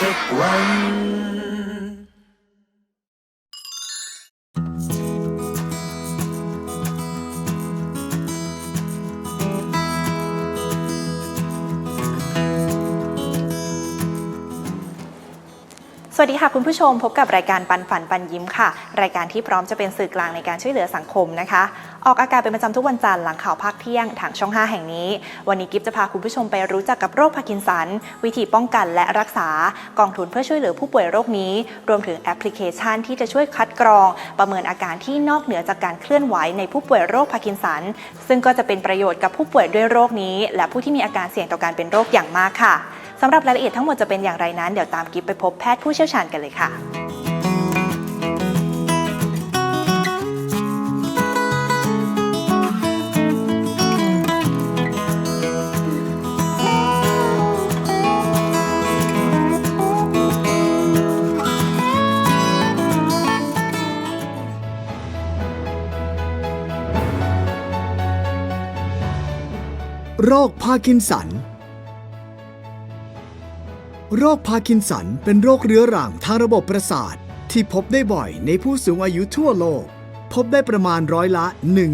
ใน วันสวัสดีค่ะคุณผู้ชมพบกับรายการปันฝันปันยิ้มค่ะ รายการที่พร้อมจะเป็นสื่อกลางในการช่วยเหลือสังคมนะคะ ออกอากาศเป็นประจำทุกวันจันทร์หลังข่าวภาคเที่ยงทางช่อง 5 แห่งนี้ วันนี้กิฟจะพาคุณผู้ชมไปรู้จักกับโรคพาร์กินสัน วิธีป้องกันและรักษากองทุนเพื่อช่วยเหลือผู้ป่วยโรคนี้ รวมถึงแอปพลิเคชันที่จะช่วยคัดกรอง ประเมินอาการที่นอกเหนือจากการเคลื่อนไหวในผู้ป่วยโรคพาร์กินสัน ซึ่งก็จะเป็นประโยชน์กับผู้ป่วยด้วยโรคนี้ และผู้ที่มีอาการเสี่ยงต่อการเป็นโรคอย่างมากค่ะ สำหรับรายละเอียดทั้งหมดจะเป็นอย่างไรนั้น เดี๋ยวตามกิฟไปพบแพทย์ผู้เชี่ยวชาญกันเลยค่ะโรคพาร์กินสัน โรคพาร์กินสันเป็นโรคเรื้อรังทางระบบประสาท ที่พบได้บ่อยในผู้สูงอายุทั่วโลก พบได้ประมาณร้อยละ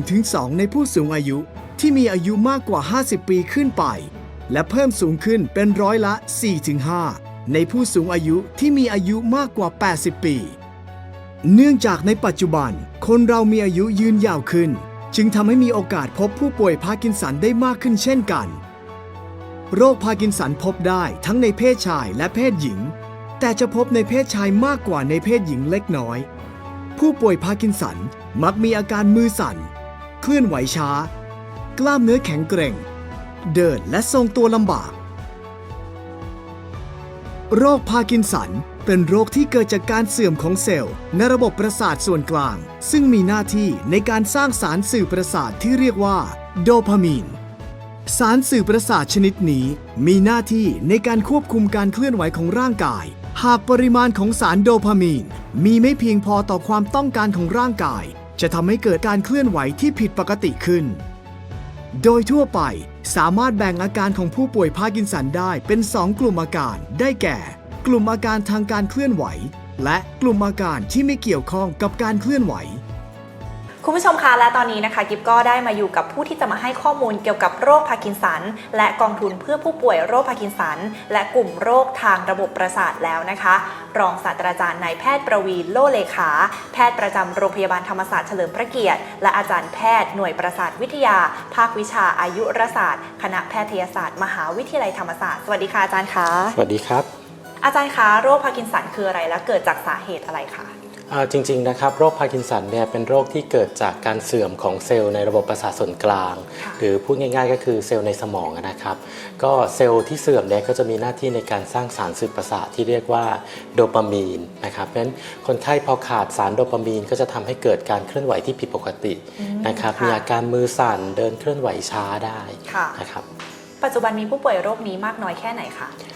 1-2 ในผู้สูงอายุ ที่มีอายุมากกว่า 50 ปีขึ้นไป และเพิ่มสูงขึ้นเป็นร้อยละ 4-5 ในผู้สูงอายุที่มีอายุมากกว่า 80 ปี เนื่องจากในปัจจุบัน คนเรามีอายุยืนยาวขึ้น จึงทำให้มีโอกาสพบผู้ป่วยพาร์กินสันได้มากขึ้นเช่นกัน โรคพาร์กินสันพบได้ทั้งในเพศชายและเพศหญิง แต่จะพบในเพศชายมากกว่าในเพศหญิงเล็กน้อย ผู้ป่วยพาร์กินสันมักมีอาการมือสั่น เคลื่อนไหวช้า กล้ามเนื้อแข็งเกร็ง เดินและทรงตัวลำบาก โรคพาร์กินสันเป็นโรคที่เกิดจากการเสื่อมของเซลล์ในระบบประสาทส่วนกลาง ซึ่งมีหน้าที่ในการสร้างสารสื่อประสาทที่เรียกว่า โดพามีน สารสื่อประสาทชนิดนี้มีหน้าที่ในการควบคุมการเคลื่อนไหวของร่างกาย หากปริมาณของสารโดพามีน มีไม่เพียงพอต่อความต้องการของร่างกาย จะทำให้เกิดการเคลื่อนไหวที่ผิดปกติขึ้น โดยทั่วไปสามารถแบ่งอาการของผู้ป่วยพาร์กินสันได้เป็น 2 กลุ่มอาการ ได้แก่ กลุ่มอาการทางการเคลื่อนไหว และกลุ่มอาการที่ไม่เกี่ยวข้องกับการเคลื่อนไหว คุณผู้ชมคะและตอนนี้นะคะ กิฟก็ได้มาอยู่กับผู้ที่จะมาให้ข้อมูลเกี่ยวกับโรคพาร์กินสัน และกองทุนเพื่อผู้ป่วยโรคพาร์กินสัน และกลุ่มโรคทางระบบประสาทแล้วนะคะ รองศาสตราจารย์นายแพทย์ประวีนโลเลขา แพทย์ประจำโรงพยาบาลธรรมศาสตร์เฉลิมพระเกียรติ และอาจารย์แพทย์หน่วยประสาทวิทยา ภาควิชาอายุรศาสตร์ คณะแพทยศาสตร์ มหาวิทยาลัยธรรมศาสตร์ สวัสดีค่ะอาจารย์คะสวัสดีครับ อาจารย์คะโรคพาร์กินสันคืออะไรและเกิดจากสาเหตุอะไรคะอ่าจริงๆนะครับโรคพาร์กินสันเนี่ยเป็นโรคที่เกิดจากการเสื่อมของเซลล์ในระบบประสาทส่วนกลางค่ะหรือพูดง่ายๆ ก็คือเซลล์ในสมองนะครับก็เซลล์ที่เสื่อมเนี่ยก็จะมีหน้าที่ในการสร้างสารสื่อประสาทที่เรียกว่าโดปามีนนะครับเพราะฉะนั้นคนไข้พอขาดสารโดปามีนก็จะทำให้เกิดการเคลื่อนไหวที่ผิดปกตินะครับค่ะมีอาการมือสั่นเดินเคลื่อนไหวช้าได้ค่ะนะครับปัจจุบันมีผู้ป่วยโรคนี้มากน้อยแค่ไหนคะอ่า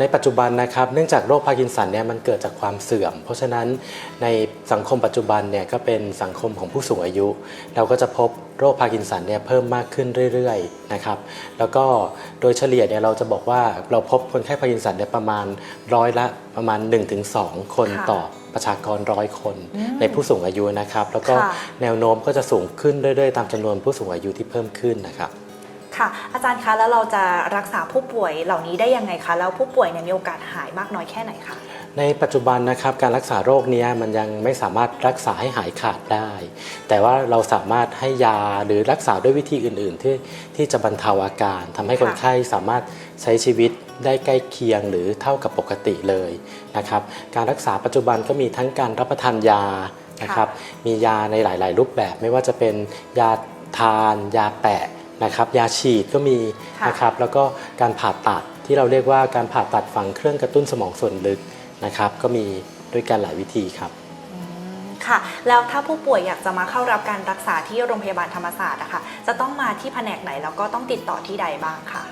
ในปัจจุบันนะครับเนื่องจากโรคพาร์กินสันเนี่ยมันเกิดจากความเสื่อม เพราะฉะนั้นในสังคมปัจจุบันเนี่ยก็เป็นสังคมของผู้สูงอายุ เราก็จะพบโรคพาร์กินสันเนี่ยเพิ่มมากขึ้นเรื่อยๆนะครับแล้วก็โดยเฉลี่ยเนี่ยเราจะบอกว่าเราพบคนไข้พาร์กินสันเนี่ยประมาณร้อยละประมาณ 1-2 คนค่ะต่อประชากรร้อยคนอืมในผู้สูงอายุนะครับ แล้วก็ค่ะแนวโน้มก็จะสูงขึ้นเรื่อยๆ ตามจำนวนผู้สูงอายุที่เพิ่มขึ้นนะครับ ค่ะ อาจารย์คะแล้วเราจะรักษาผู้ป่วยเหล่านี้ได้ยังไงคะแล้วผู้ป่วยเนี่ยมีโอกาสหายมากน้อยแค่ไหนคะในปัจจุบันนะครับการรักษาโรคเนี้ยมันยังไม่สามารถรักษาให้หายขาดได้ แต่ว่าเราสามารถให้ยาหรือรักษาด้วยวิธีอื่น ๆ ที่ที่จะบรรเทาอาการทำให้ค่ะคนไข้สามารถใช้ชีวิตได้ใกล้เคียงหรือเท่ากับปกติเลยนะครับการรักษาปัจจุบันก็มีทั้งการรับประทานยานะครับมียาในหลาย ๆ รูปแบบไม่ว่าจะเป็นยาทาน ยาแปะ นะครับยาฉีดก็มีค่ะนะครับแล้วก็การผ่าตัดที่เราเรียกว่าการผ่าตัดฝังเครื่องกระตุ้นสมองส่วนลึกนะครับ ก็มีด้วยกันหลายวิธีครับอืมค่ะ แล้วถ้าผู้ป่วยอยากจะมาเข้ารับการรักษาที่โรงพยาบาลธรรมศาสตร์อะค่ะจะต้องมาที่แผนกไหนแล้วก็ต้องติดต่อที่ใดบ้างค่ะ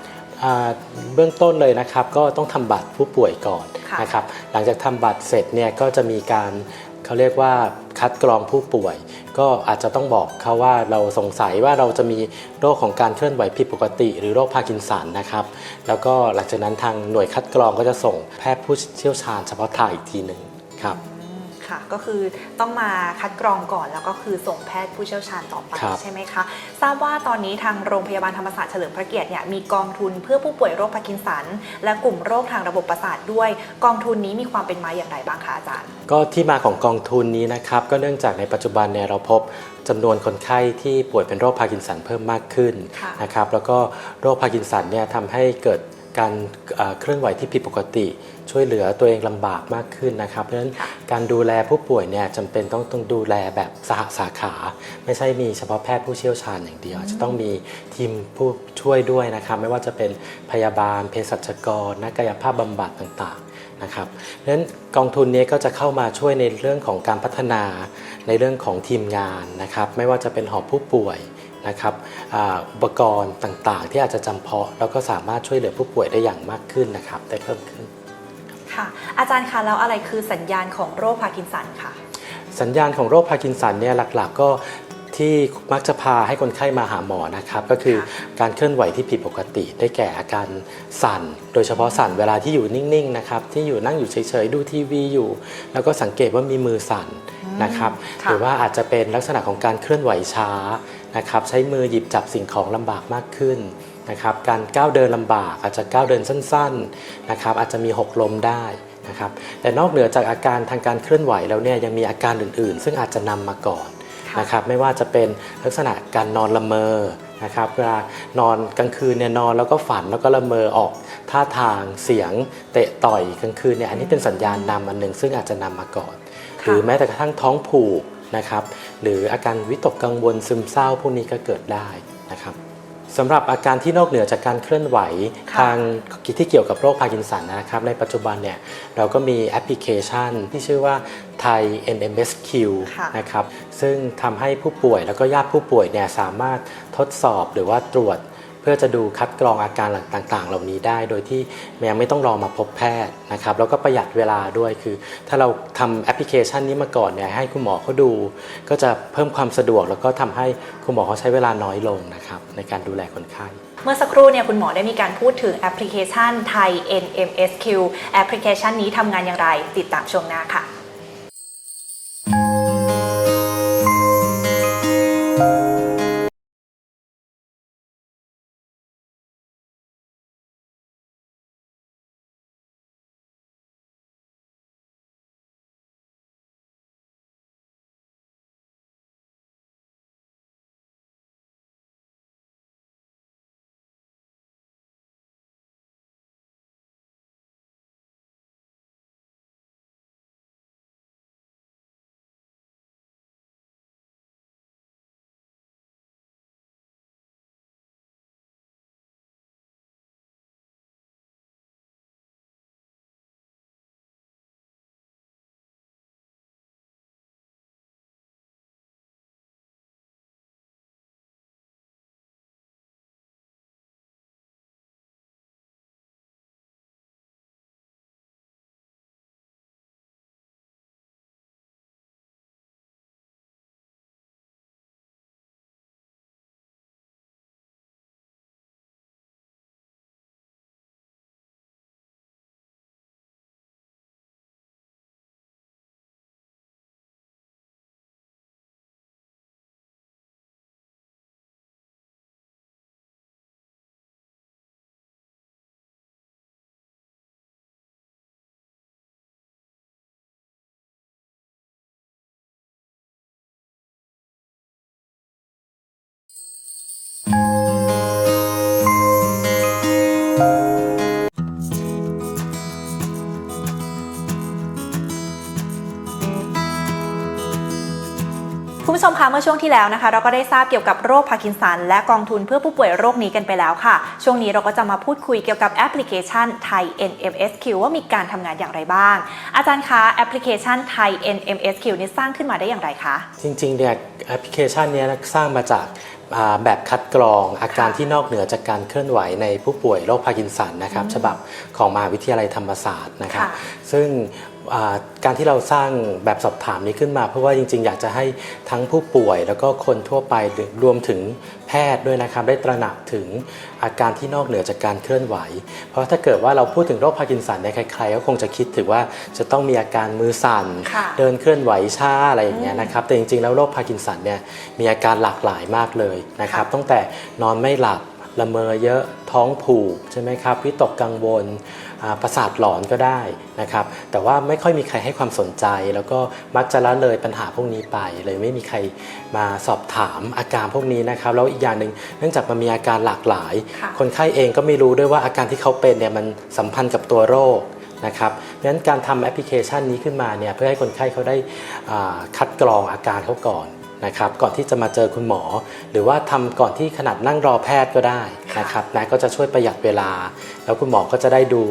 อ่าเบื้องต้นเลยนะครับก็ต้องทำบัตรผู้ป่วยก่อนค่ะนะครับหลังจากทำบัตรเสร็จเนี่ยก็จะมีการ เขาเรียกว่าคัดกรองผู้ป่วย ก็อาจจะต้องบอกเขาว่าเราสงสัยว่าเราจะมีโรคของการเคลื่อนไหวผิดปกติ หรือโรคพาร์กินสันนะครับ แล้วก็หลังจากนั้นทางหน่วยคัดกรองก็จะส่งแพทย์ผู้เชี่ยวชาญเฉพาะทางอีกทีหนึ่งครับ ค่ะ ก็คือต้องมาคัดกรองก่อนแล้วก็คือส่งแพทย์ผู้เชี่ยวชาญต่อไปครับใช่ไหมคะ ทราบว่าตอนนี้ทางโรงพยาบาลธรรมศาสตร์เฉลิมพระเกียรติเนี่ยมีกองทุนเพื่อผู้ป่วยโรคพาร์กินสัน และกลุ่มโรคทางระบบประสาทด้วย กองทุนนี้มีความเป็นมาอย่างไรบ้างคะอาจารย์ ก็ที่มาของกองทุนนี้นะครับก็เนื่องจากในปัจจุบันเนี่ยเราพบจำนวนคนไข้ที่ป่วยเป็นโรคพาร์กินสันเพิ่มมากขึ้นค่ะ นะครับแล้วก็โรคพาร์กินสันเนี่ยทำให้เกิด การเอ่อเคลื่อนไหวที่ผิดปกติ ช่วยเหลือตัวเองลำบากมากขึ้นนะครับ เพราะฉะนั้นค่ะการดูแลผู้ป่วยเนี่ยจำเป็นต้องต้องดูแลแบบสหสาขา ไม่ใช่มีเฉพาะแพทย์ผู้เชี่ยวชาญอย่างเดียว จะต้องมีทีมผู้ช่วยด้วยนะครับ ไม่ว่าจะเป็นพยาบาลเภสัชกร นักกายภาพบำบัดต่างๆนะครับดังนั้นกองทุนนี้ก็จะเข้ามาช่วยในเรื่องของการพัฒนาในเรื่องของทีมงานนะครับ ไม่ว่าจะเป็นหอผู้ป่วย นะครับอาอุปกรณ์ต่างๆ ที่อาจจะจำเพาะ แล้วก็สามารถช่วยเหลือผู้ป่วยได้อย่างมากขึ้นนะครับ ได้เพิ่มขึ้นค่ะ อาจารย์คะแล้วอะไรคือสัญญาณของโรคพาร์กินสันค่ะสัญญาณของโรคพาร์กินสันเนี่ยหลักๆ ก็ที่มักจะพาให้คนไข้มาหาหมอนะครับก็คือค่ะการเคลื่อนไหวที่ผิดปกติได้แก่อาการสั่น โดยเฉพาะสั่นเวลาที่อยู่นิ่งๆนะครับที่อยู่นั่งอยู่เฉยๆดูทีวีอยู่ แล้วก็สังเกตว่ามีมือสั่นนะครับค่ะหรือว่าอาจจะเป็นลักษณะของการเคลื่อนไหวช้า นะครับใช้มือหยิบจับสิ่งของลำบากมากขึ้นนะครับการก้าวเดินลำบากอาจจะก้าวเดินสั้นๆนะครับอาจจะมีหกล้มได้นะครับแต่นอกเหนือจากอาการทางการเคลื่อนไหวแล้วเนี่ยยังมีอาการอื่นๆ ซึ่งอาจจะนำมาก่อนค่ะนะครับไม่ว่าจะเป็นลักษณะการนอนละเมอนะครับเวลานอนกลางคืนเนี่ยนอนแล้วก็ฝันแล้วก็ละเมอออกท่าทางเสียงเตะต่อยกลางคืนเนี่ยอันนี้เป็นสัญญาณนำอันหนึ่งซึ่งอาจจะนำมาก่อนค่ะหรือแม้แต่กระทั่งท้องผูก นะครับหรืออาการวิตกกังวลซึมเศร้าพวกนี้ก็เกิดได้นะครับสำหรับอาการที่นอกเหนือจากการเคลื่อนไหวค่ะทางที่เกี่ยวกับโรคพาร์กินสันนะครับในปัจจุบันเนี่ยเราก็มีแอปพลิเคชันที่ชื่อว่า Thai NMSQ ค่ะนะครับซึ่งทำให้ผู้ป่วยแล้วก็ญาติผู้ป่วยเนี่ยสามารถทดสอบหรือว่าตรวจ เพื่อจะดูคัดกรองอาการต่างๆ เหล่านี้ได้ โดยที่ยังไม่ต้องรอมาพบแพทย์นะครับแล้วก็ประหยัดเวลาด้วยคือ ถ้าเราทำแอปพลิเคชันนี้มาก่อนเนี่ยให้คุณหมอเขาดู ก็จะเพิ่มความสะดวก แล้วก็ทำให้คุณหมอเขาใช้เวลาน้อยลงนะครับในการดูแลคนไข้เมื่อสักครู่เนี่ยคุณหมอได้มีการพูดถึงแอปพลิเคชันไทย NMSQ แอปพลิเคชันนี้ทำงานอย่างไร ติดตามช่วงหน้าค่ะ ผู้ชมคะเมื่อช่วงที่แล้วนะคะ เราก็ได้ทราบเกี่ยวกับโรคพาร์กินสัน และกองทุนเพื่อผู้ป่วยโรคนี้กันไปแล้วค่ะ ช่วงนี้เราก็จะมาพูดคุยเกี่ยวกับแอปพลิเคชันไทย NMSQ ว่ามีการทำงานอย่างไรบ้าง อาจารย์คะแอปพลิเคชันไทย NMSQ นี้สร้างขึ้นมาได้อย่างไรคะจริงๆเนี่ยแอปพลิเคชันเนี้ยสร้างมาจากอ่าแบบคัดกรองอาการที่นอกเหนือจากการเคลื่อนไหวในผู้ป่วยโรคพาร์กินสันนะครับฉบับของมหาวิทยาลัยธรรมศาสตร์นะครับค่ะซึ่งอ่า การที่เราสร้างแบบสอบถามนี้ขึ้นมา เพราะว่าจริงๆ อยากจะให้ทั้งผู้ป่วย แล้วก็คนทั่วไปรวมถึงแพทย์ด้วยนะครับ ได้ตระหนักถึงอาการที่นอกเหนือจากการเคลื่อนไหว เพราะถ้าเกิดว่าเราพูดถึงโรคพาร์กินสันเนี่ยใครๆก็คงจะคิดถึงว่าจะต้องมีอาการมือสั่นค่ะเดินเคลื่อนไหวช้าอะไรอย่างเงี้ยนะครับแต่จริงๆ แล้วโรคพาร์กินสันเนี่ยมีอาการหลากหลายมากเลยนะครับตั้งแต่นอนไม่หลับ ละเมอเยอะท้องผูกใช่ไหมครับวิตกกังวลอ่าประสาทหลอนก็ได้นะครับ แต่ว่าไม่ค่อยมีใครให้ความสนใจ แล้วก็มักจะละเลยปัญหาพวกนี้ไป เลยไม่มีใครมาสอบถามอาการพวกนี้นะครับแล้วอีกอย่างหนึ่งเนื่องจากมันมีอาการหลากหลายค่ะคนไข้เองก็ไม่รู้ด้วยว่าอาการที่เขาเป็นเนี่ยมันสัมพันธ์กับตัวโรคนะครับดังนั้นการทำแอปพลิเคชันนี้ขึ้นมาเนี่ยเพื่อให้คนไข้เขาได้อ่าคัดกรองอาการเขาก่อน นะครับก่อนที่จะมาเจอคุณหมอ หรือว่าทำก่อนที่ขนาดนั่งรอแพทย์ก็ได้นะครับนะก็จะช่วยประหยัดเวลา แล้วคุณหมอก็จะได้ดู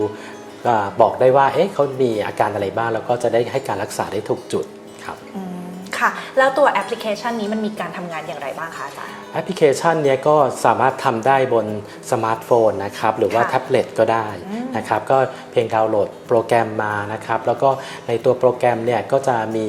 อ่าบอกได้ว่าเอ๊ะเขามีอาการอะไรบ้างแล้วก็จะได้ให้การรักษาได้ถูกจุดครับอืมค่ะแล้วตัวแอปพลิเคชันนี้มันมีการทำงานอย่างไรบ้างคะอาจารย์แอปพลิเคชันเนี้ยก็สามารถทำได้บนสมาร์ทโฟนนะครับหรือว่าค่ะแท็บเล็ตก็ได้อืมนะครับก็เพียงดาวน์โหลดโปรแกรมมานะครับแล้วก็ในตัวโปรแกรมเนี่ยก็จะมี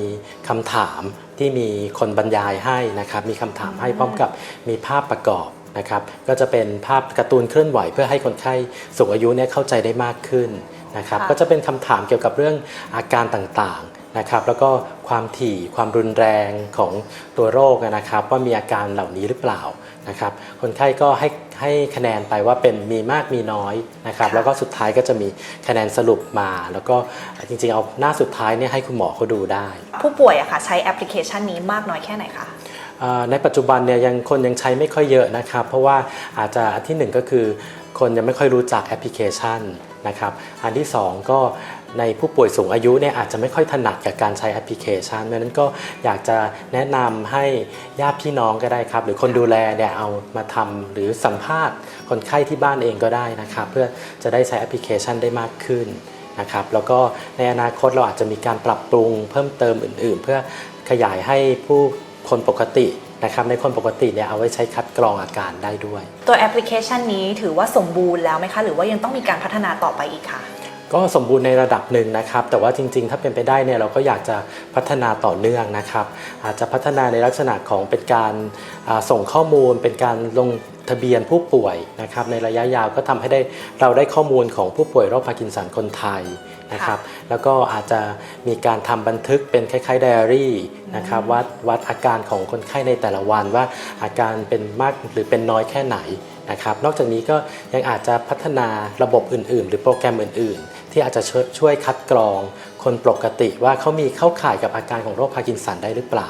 คำถาม ที่มีคนบรรยายให้นะครับมีคำถามให้พร้อมกับมีภาพประกอบนะครับก็จะเป็นภาพการ์ตูนเคลื่อนไหว เพื่อให้คนไข้สูงอายุเนี่ยเข้าใจได้มากขึ้นนะครับค่ะ ก็จะเป็นคำถามเกี่ยวกับเรื่องอาการต่างๆนะครับแล้วก็ความถี่ความรุนแรงของตัวโรคนะครับ ว่ามีอาการเหล่านี้หรือเปล่านะครับคนไข้ก็ให้ ให้คะแนนไปว่าเป็นมีมากมีน้อยนะครับค่ะแล้วก็สุดท้ายก็จะมีคะแนนสรุปมา แล้วก็จริงๆเอาหน้าสุดท้ายเนี่ยให้คุณหมอเขาดูได้ ผู้ป่วยอะค่ะใช้แอปพลิเคชันนี้มากน้อยแค่ไหนคะอ่า ในปัจจุบันเนี่ยยังคนยังใช้ไม่ค่อยเยอะนะครับ เพราะว่าอาจจะอันที่หนึ่งก็คือคนยังไม่ค่อยรู้จักแอปพลิเคชันนะครับอันที่สองก็ในผู้ป่วยสูงอายุเนี่ยอาจจะไม่ค่อยถนัดกับการใช้แอปพลิเคชันดังนั้นก็อยากจะแนะนำให้ญาติพี่น้องก็ได้ครับ หรือคนดูแลเนี่ยเอามาทำหรือสัมภาษณ์คนไข้ที่บ้านเองก็ได้นะครับ เพื่อจะได้ใช้แอปพลิเคชันได้มากขึ้นนะครับ แล้วก็ในอนาคตเราอาจจะมีการปรับปรุงเพิ่มเติมอื่น ๆ เพื่อขยายให้ผู้ คนปกตินะครับในคนปกติเนี่ยเอาไว้ใช้คัดกรองอาการได้ด้วย ตัวแอปพลิเคชันนี้ถือว่าสมบูรณ์แล้วไหมคะ หรือว่ายังต้องมีการพัฒนาต่อไปอีกคะก็สมบูรณ์ในระดับหนึ่งนะครับ แต่ว่าจริง ๆ ถ้าเป็นไปได้เนี่ยเราก็อยากจะพัฒนาต่อเนื่องนะครับ อาจจะพัฒนาในลักษณะของเป็นการอ่าส่งข้อมูล เป็นการลง ทะเบียนผู้ป่วยนะครับในระยะยาวก็ทำให้ได้เราได้ข้อมูลของผู้ป่วยโรคพาร์กินสันคนไทยนะครับแล้วก็อาจจะมีการทำบันทึกเป็นคล้ายๆไดอารี่นะครับวัดวัดอาการของคนไข้ในแต่ละวันว่าอาการเป็นมากหรือเป็นน้อยแค่ไหนนะครับนอกจากนี้ก็ยังอาจจะพัฒนาระบบอื่น ๆ หรือโปรแกรมอื่น ๆ ที่อาจจะช่วยช่วยคัดกรองคนปกติว่าเขามีเข้าข่ายกับอาการของโรคพาร์กินสันได้หรือเปล่า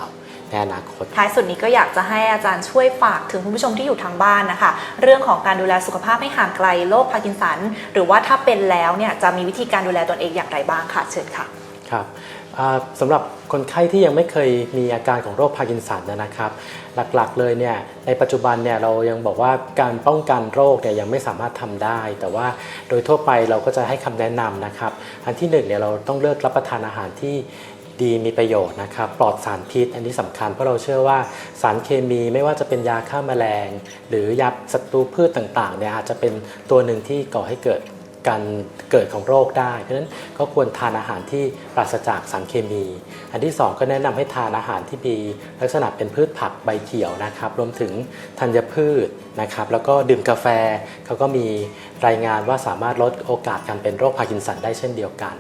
ในอนาคต ท้ายสุดนี้ก็อยากจะให้อาจารย์ช่วยฝากถึงคุณผู้ชมที่อยู่ทางบ้านนะคะ เรื่องของการดูแลสุขภาพให้ห่างไกลโรคพาร์กินสัน หรือว่าถ้าเป็นแล้วเนี่ยจะมีวิธีการดูแลตนเองอย่างไรบ้างค่ะเชิญค่ะครับอ่าสำหรับคนไข้ที่ยังไม่เคยมีอาการของโรคพาร์กินสันนะครับ หลักๆเลยเนี่ยในปัจจุบันเนี่ยเรายังบอกว่าการป้องกันโรคเนี่ยยังไม่สามารถทำได้ แต่ว่าโดยทั่วไปเราก็จะให้คำแนะนำนะครับ อันที่หนึ่งเนี่ยเราต้องเลือกรับประทานอาหารที่ ดีมีประโยชน์นะครับปลอดสารพิษ อันนี้สำคัญเพราะเราเชื่อว่าสารเคมีไม่ว่าจะเป็นยาฆ่าแมลง หรือยาศัตรูพืชต่างๆเนี่ยอาจจะเป็นตัวหนึ่งที่ก่อให้เกิดการเกิดของโรคได้ เพราะฉะนั้นก็ควรทานอาหารที่ปราศจากสารเคมี อันที่ 2 ก็แนะนำให้ทานอาหารที่มีลักษณะเป็นพืชผักใบเขียวนะครับ รวมถึงธัญพืชนะครับ แล้วก็ดื่มกาแฟเขาก็มีรายงานว่าสามารถลดโอกาสการเป็นโรคพาร์กินสันได้เช่นเดียวกัน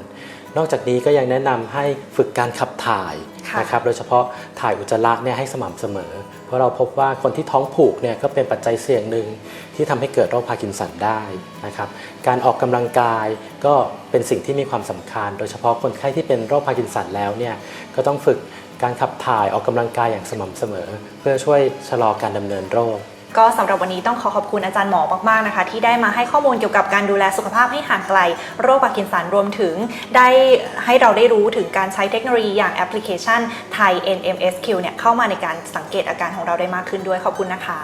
นอกจากนี้ก็ยังแนะนำให้ฝึกการขับถ่ายค่ะนะครับโดยเฉพาะถ่ายอุจจาระเนี่ยให้สม่ำเสมอ เพราะเราพบว่าคนที่ท้องผูกเนี่ยก็เป็นปัจจัยเสี่ยงหนึ่งที่ทำให้เกิดโรคพาร์กินสันได้นะครับการออกกำลังกายก็เป็นสิ่งที่มีความสำคัญ โดยเฉพาะคนไข้ที่เป็นโรคพาร์กินสันแล้วเนี่ยก็ต้องฝึกการขับถ่ายออกกำลังกายอย่างสม่ำเสมอ เพื่อช่วยชะลอการดำเนินโรค ก็สำหรับวันนี้ต้องขอขอบคุณอาจารย์หมอมากๆนะคะ ที่ได้มาให้ข้อมูลเกี่ยวกับการดูแลสุขภาพให้ห่างไกล โรคปาร์กินสันรวมถึง ได้ให้เราได้รู้ถึงการใช้เทคโนโลยีอย่างแอปพลิเคชันไทย NMSQ เนี่ยเข้ามาในการสังเกตอาการของเราได้มากขึ้นด้วยขอบคุณนะคะ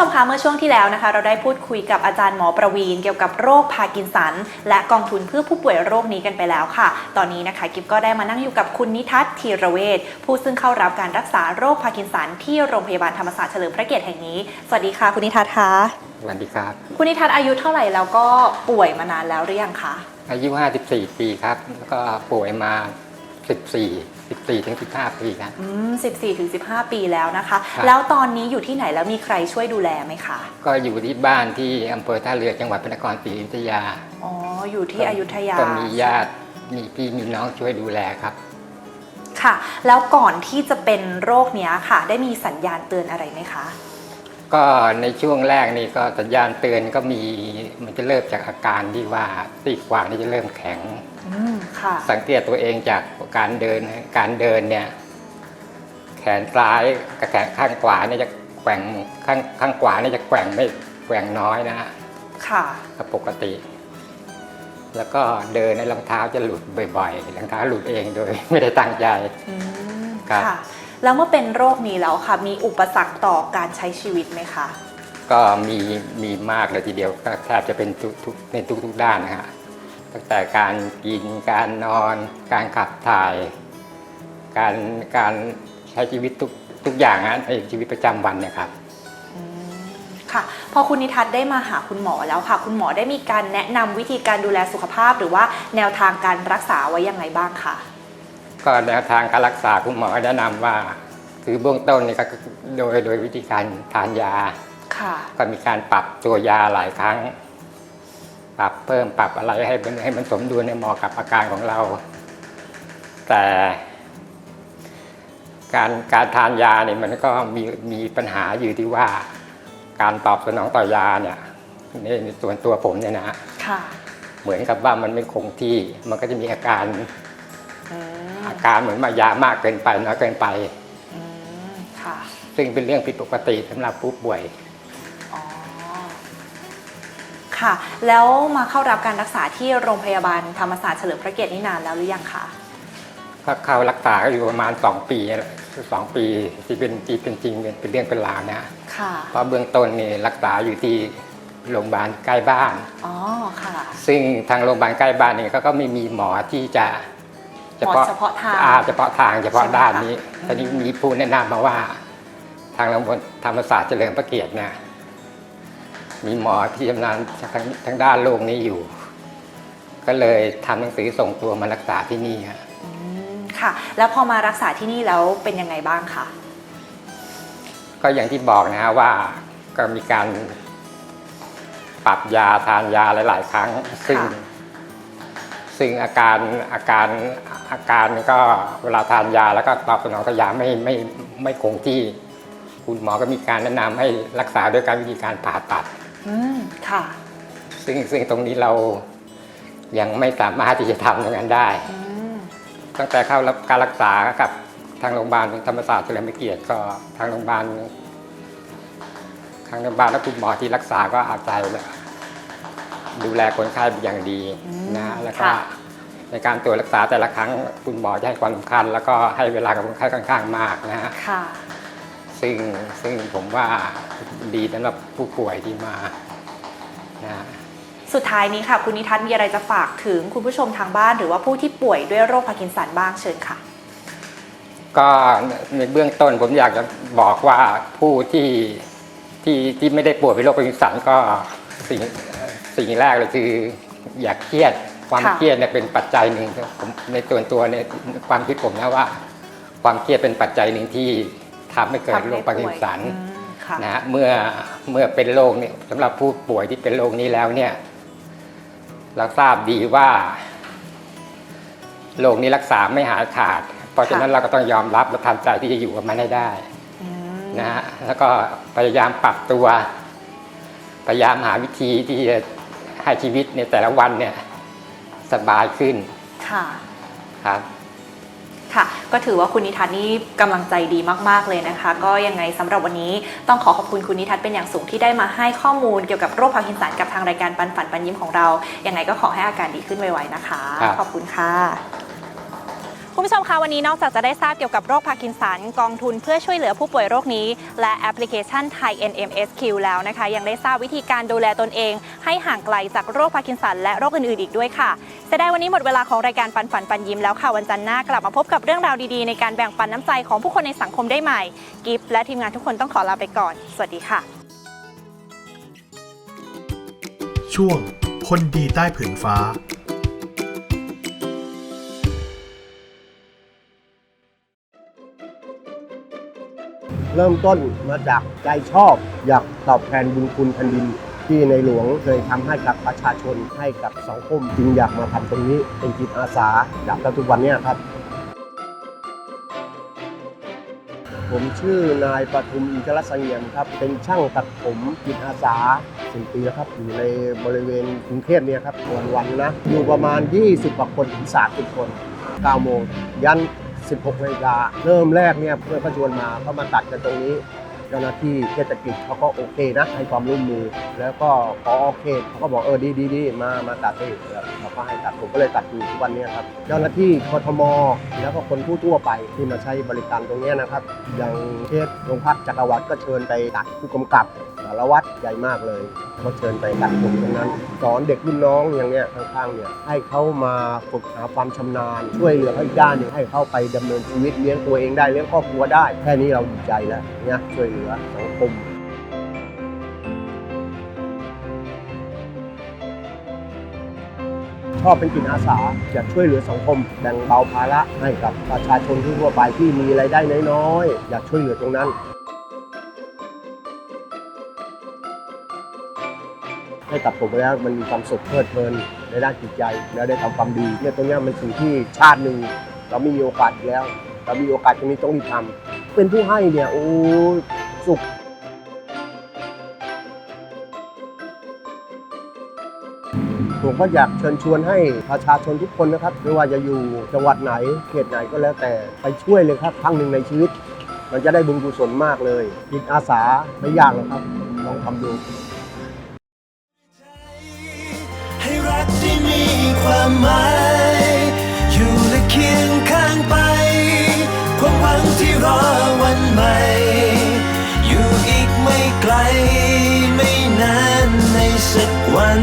ชมคะเมื่อช่วงที่แล้วนะคะ เราได้พูดคุยกับอาจารย์หมอประวีน เกี่ยวกับโรคพาร์กินสัน และกองทุนเพื่อผู้ป่วยโรคนี้กันไปแล้วค่ะ ตอนนี้นะคะกิฟก็ได้มานั่งอยู่กับคุณนิทัศน์ธีรเวชผู้ซึ่งเข้ารับการรักษาโรคพาร์กินสันที่โรงพยาบาลธรรมศาสตร์เฉลิมพระเกียรติแห่งนี้ สวัสดีค่ะ คุณนิทัศน์คะสวัสดีครับ คุณนิทัศน์อายุเท่าไหร่แล้วก็ป่วยมานานแล้วหรือยังคะอายุ 54 ปีครับแล้วก็ป่วยมา 14 14ถึง15 ปีครับ อืม14ถึง15 ปีแล้วนะคะ ครับ แล้วตอนนี้อยู่ที่ไหนแล้วมีใครช่วยดูแลไหมคะ ก็อยู่ที่บ้านที่อำเภอท่าเรือจังหวัดพระนครศรีอยุธยาอ๋อ อยู่ที่อยุธยา ก็มีญาติมีพี่มีน้องช่วยดูแลครับ ค่ะ แล้วก่อนที่จะเป็นโรคเนี้ยค่ะ ได้มีสัญญาณเตือนอะไรไหมคะ ก็ในช่วงแรกนี่ก็สัญญาณเตือนก็มีมันจะเริ่มจากอาการที่ว่าตีกขวานี่จะเริ่มแข็ง อืมค่ะ สังเกตตัวเองจากการเดินการเดินเนี่ย แขนซ้ายกับแขนข้างขวาเนี่ยจะแกว่งข้างข้างขวาเนี่ยจะแกว่งไม่แกว่งน้อยนะฮะค่ะ กับปกติ แล้วก็เดินในรองเท้าจะหลุดบ่อยๆรองเท้าหลุดเองโดยไม่ได้ตั้งใจ อืมครับ ค่ะ แล้วเมื่อเป็นโรคนี้แล้วค่ะ มีอุปสรรคต่อการใช้ชีวิตไหมคะ ก็มีมีมากเลยทีเดียวก็แทบจะเป็นทุกทุกในทุกๆด้านนะฮะ ตั้งแต่การกินการนอน การขับถ่าย การการใช้ชีวิตทุกทุกอย่างฮะในชีวิตประจำวันเนี่ยครับอืมค่ะ พอคุณนิทัศน์ได้มาหาคุณหมอแล้วค่ะ คุณหมอได้มีการแนะนำวิธีการดูแลสุขภาพ หรือว่าแนวทางการรักษาไว้ยังไงบ้างคะก็แนวทางการรักษาคุณหมอแนะนำว่า คือเบื้องต้นนี่ก็โดยโดยวิธีการทานยา ค่ะ ก็มีการปรับตัวยาหลายครั้ง ปรับเพิ่มปรับอะไรให้มันให้มันสมดุลในเหมาะกับอาการของเรา แต่การการทานยาเนี่ยมันก็มีมีปัญหาอยู่ที่ว่า การตอบสนองต่อยาเนี่ยในในส่วนตัวผมเนี่ยนะฮะค่ะเหมือนกับว่ามันไม่คงที่มันก็จะมีอาการอืมอาการเหมือนว่ายามากเกินไปน้อยเกินไปอืมค่ะซึ่งเป็นเรื่องผิดปกติสำหรับผู้ป่วยอ๋อ ค่ะ แล้วมาเข้ารับการรักษาที่โรงพยาบาลธรรมศาสตร์เฉลิมพระเกียรตินี่นานแล้วหรือยังคะก็เข้ารักษาก็อยู่ประมาณ 2 ปีแหละสองปีที่เป็นที่เป็นจริงเป็นเป็นเรื่องเป็นราวนะค่ะเพราะเบื้องต้นนี่รักษาอยู่ที่โรงพยาบาลใกล้บ้านอ๋อค่ะ ซึ่งทางโรงพยาบาลใกล้บ้านนี่ก็ก็ไม่มีหมอที่จะหมอเฉพาะทางอ่เฉพาะทางเฉพาะใช่ไหมด้านคะนี้อืมตอนนี้มีผู้แนะนำมาว่า ทางโรงพยาบาลธรรมศาสตร์เฉลิมพระเกียรติเนี่ย มีหมอที่ชำนาญทางทางด้านโรคนี้อยู่ ก็เลยทำหนังสือส่งตัวมารักษาที่นี่ฮะอืมค่ะ แล้วพอมารักษาที่นี่แล้วเป็นยังไงบ้างคะก็อย่างที่บอกนะฮะว่าก็มีการปรับยาทานยาหลาย ๆ ครั้ง ซึ่ง ซึ่งอาการอาการอาการก็เวลาทานยาแล้วก็ตอบสนองต่อยาไม่ไม่ไม่คงที่ คุณหมอก็มีการแนะนำให้รักษาด้วยการวิธีการผ่าตัด อืมค่ะซึ่งซึ่งตรงนี้เรายังไม่สามารถที่จะทำอย่างนั้นได้ อืมตั้งแต่เข้ารับการรักษากับทางโรงพยาบาลธรรมศาสตร์เฉลิมพระเกียรติก็ทางโรงพยาบาลทางโรงพยาบาลและคุณหมอที่รักษาก็เอาใจดูแลคนไข้เป็นอย่างดีอืมนะแล้วก็ค่ะ ในการตรวจรักษาแต่ละครั้งคุณหมอจะให้ความสำคัญ แล้วก็ให้เวลากับคนไข้ค่อนข้างมากนะฮะค่ะ ซึ่งซึ่งผมว่าดีสำหรับผู้ป่วยที่มานะสุดท้ายนี้ค่ะ คุณนิทัศน์มีอะไรจะฝากถึงคุณผู้ชมทางบ้าน หรือว่าผู้ที่ป่วยด้วยโรคพาร์กินสันบ้างเชิญค่ะ ก็ในเบื้องต้นผมอยากจะบอกว่าผู้ที่ที่ที่ไม่ได้ป่วยเป็นโรคพาร์กินสันก็สิ่งสิ่งแรกเลยคืออย่าเครียดความค่ะเครียดเนี่ยเป็นปัจจัยหนึ่งผมในตัวนตัวในความคิดผมนะว่า ความเครียดเป็นปัจจัยหนึ่งที่ ทำให้เกิดโรคพาร์กินสันอืมค่ะนะฮะเมื่อเมื่อเป็นโรคเนี่ยสำหรับผู้ป่วยที่เป็นโรคนี้แล้วเนี่ยเราทราบดีว่าโรคนี้รักษาไม่หายขาด เพราะฉะนั้นค่ะเราก็ต้องยอมรับและทำใจที่จะอยู่กับมันให้ได้อืมนะฮะแล้วก็พยายามปรับตัว พยายามหาวิธีที่จะให้ชีวิตในแต่ละวันเนี่ยสบายขึ้นค่ะครับ ค่ะ ก็ถือว่าคุณนิทัศน์นี่กำลังใจดีมากๆเลยนะคะ ก็ยังไงสำหรับวันนี้ต้องขอขอบคุณคุณนิทัศน์เป็นอย่างสูงที่ได้มาให้ข้อมูลเกี่ยวกับโรคพาร์กินสันกับทางรายการปันฝันปันยิ้มของเรายังไงก็ขอให้อาการดีขึ้นไวๆนะคะครับขอบคุณค่ะ คุณผู้ชมคะวันนี้นอกจากจะได้ทราบเกี่ยวกับโรคพาร์กินสันกองทุนเพื่อช่วยเหลือผู้ป่วยโรคนี้ และแอปพลิเคชันไทย NMSQ แล้วนะคะ ยังได้ทราบวิธีการดูแลตนเอง ให้ห่างไกลจากโรคพาร์กินสันและโรคอื่นๆอีกด้วยค่ะเสียดายวันนี้หมดเวลาของรายการปันฝันปันยิ้มแล้วค่ะวันจันทร์หน้ากลับมาพบกับเรื่องราวดีๆ ในการแบ่งปันน้ำใจของผู้คนในสังคมได้ใหม่ กิฟต์และทีมงานทุกคนต้องขอลาไปก่อน สวัสดีค่ะ ช่วงคนดีใต้ผืนฟ้า เริ่มต้นมาจากใจชอบ อยากตอบแทนบุญคุณแผ่นดิน ที่ในหลวงเคยทำให้กับประชาชนให้กับสังคมจึงอยากมาทำตรงนี้เป็นจิตอาสาจากทุกวันนี้ครับ ผมชื่อนายปทุมอินทรสังเงียมครับ เป็นช่างตัดผมจิตอาสาสี่ปีแล้วครับอยู่ในบริเวณกรุงเทพเนี่ยครับวันวันนะอยู่ประมาณ 20กว่าคนถึง30คน9โมงยัน 16นาฬิกาเริ่มแรกเนี่ยเพื่อนเขาชวนมาเขามาตัดกันตรงนี้ เจ้าหน้าที่เทศกิจเขาก็โอเคนะให้ความร่วมมือ แล้วก็พอเขตเขาก็บอกเออดีดีดีมามาตัดให้แล้วเราก็ให้ตัดผมก็เลยตัดอยู่ทุกวันนี้ครับ เจ้าหน้าที่กทมแล้วก็คนผู้ทั่วไปที่มาใช้บริการตรงนี้นะครับอย่างเทศโรงพักจักรวรรดิก็เชิญไปตัดผู้กำกับารวัตรใหญ่มากเลยเขาเชิญไปตัดผมตรงนั้น สอนเด็กรุ่นน้องอย่างเนี้ยข้างๆเนี่ยให้เขามาฝึกหาความชำนาญ ช่วยเหลือเขาอีกด้านหนึ่งให้เขาไปดำเนินชีวิตเลี้ยงตัวเองได้เลี้ยงครอบครัวได้ แค่นี้เราดีใจแล้วเนี่ยช่วยเหลือสังคมชอบเป็นจิตอาสาอยากช่วยเหลือสังคมแบ่งเบาภาระให้กับประชาชนทั่วไปที่มีรายได้น้อยๆอยากช่วยเหลือตรงนั้น ให้กับผมแล้วมันมีความสุขเพลิดเพลินในด้านจิตใจ แล้วได้ทำความดีเนี่ยตรงนี้มันสิ่งที่ชาติหนึ่งเราไม่มีโอกาสอีกแล้ว เรามีโอกาสตรงนี้ต้องรีบทำเป็นผู้ให้เนี่ยโอ้สุขผมก็อยากเชิญชวนให้ประชาชนทุกคนนะครับไม่ว่าจะอยู่จังหวัดไหนเขตไหนก็แล้วแต่ไปช่วยเลยครับครั้งหนึ่งในชีวิต มันจะได้บุญกุศลมากเลยจิตอาสาไม่ยากหรอกครับลองทำดู ความหมาย อยู่และเคียงข้างไป ความหวังที่รอวันใหม่ อยู่อีกไม่ไกล ไม่นานในสักวัน